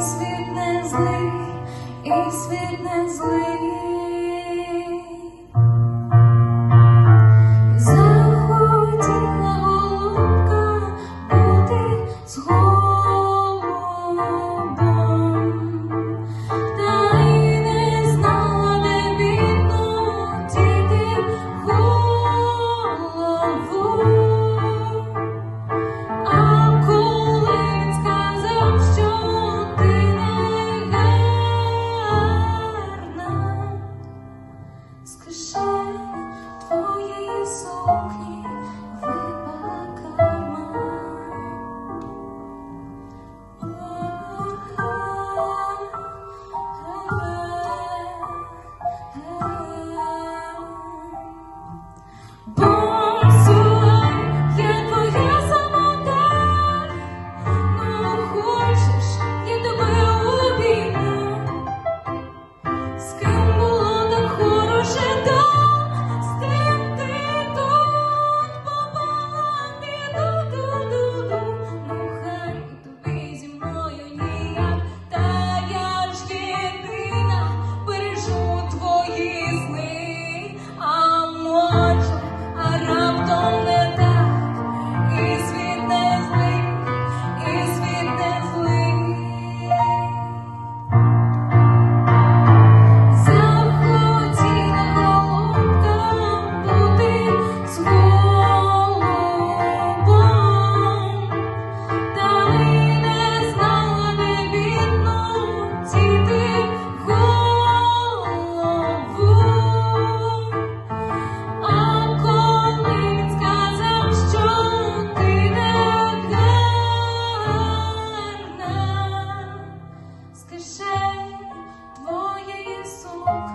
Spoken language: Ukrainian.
світ не злий, і світ не злий. smoke.